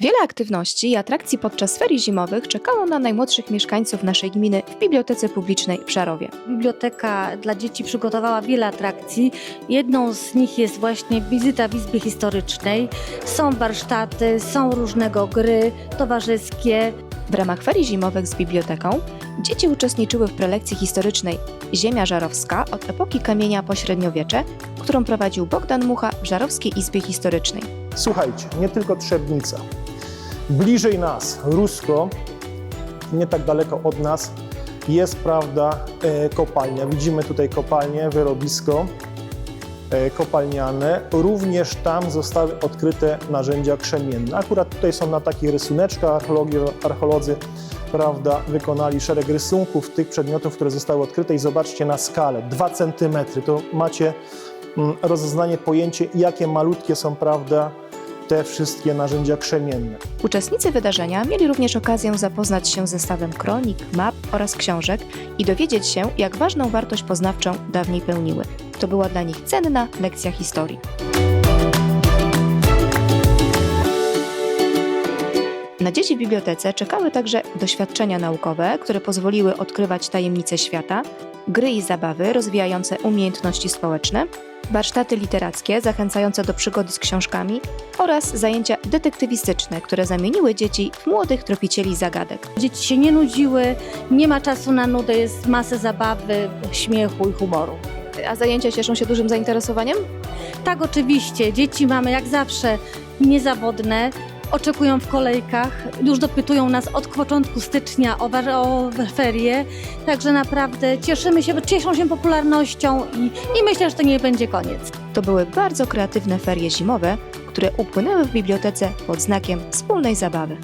Wiele aktywności i atrakcji podczas ferii zimowych czekało na najmłodszych mieszkańców naszej gminy w Bibliotece Publicznej w Szarowie. Biblioteka dla dzieci przygotowała wiele atrakcji. Jedną z nich jest właśnie wizyta w Izbie Historycznej. Są warsztaty, są różnego gry towarzyskie. W ramach ferii zimowych z biblioteką dzieci uczestniczyły w prelekcji historycznej Ziemia Żarowska od epoki kamienia po średniowiecze, którą prowadził Bogdan Mucha w Żarowskiej Izbie Historycznej. Słuchajcie, nie tylko Trzebnica. Bliżej nas, Rusko, nie tak daleko od nas, jest, prawda, e, kopalnia. Widzimy tutaj kopalnię, wyrobisko e, kopalniane. Również tam zostały odkryte narzędzia krzemienne. Akurat tutaj są na takich rysuneczkach. Archeologi, archeolodzy prawda, wykonali szereg rysunków tych przedmiotów, które zostały odkryte i zobaczcie na skalę, 2 cm. To macie mm, rozeznanie, pojęcie, jakie malutkie są, prawda, te wszystkie narzędzia krzemienne. Uczestnicy wydarzenia mieli również okazję zapoznać się z zestawem kronik, map oraz książek i dowiedzieć się, jak ważną wartość poznawczą dawniej pełniły. To była dla nich cenna lekcja historii. Na dzieci w bibliotece czekały także doświadczenia naukowe, które pozwoliły odkrywać tajemnice świata, gry i zabawy rozwijające umiejętności społeczne, warsztaty literackie zachęcające do przygody z książkami oraz zajęcia detektywistyczne, które zamieniły dzieci w młodych tropicieli zagadek. Dzieci się nie nudziły, nie ma czasu na nudę, jest masę zabawy, śmiechu i humoru. A zajęcia cieszą się dużym zainteresowaniem? Tak, oczywiście, dzieci mamy jak zawsze niezawodne. Oczekują w kolejkach, już dopytują nas od początku stycznia o, o ferie, także naprawdę cieszymy się, cieszą się popularnością i, i myślę, że to nie będzie koniec. To były bardzo kreatywne ferie zimowe, które upłynęły w bibliotece pod znakiem wspólnej zabawy.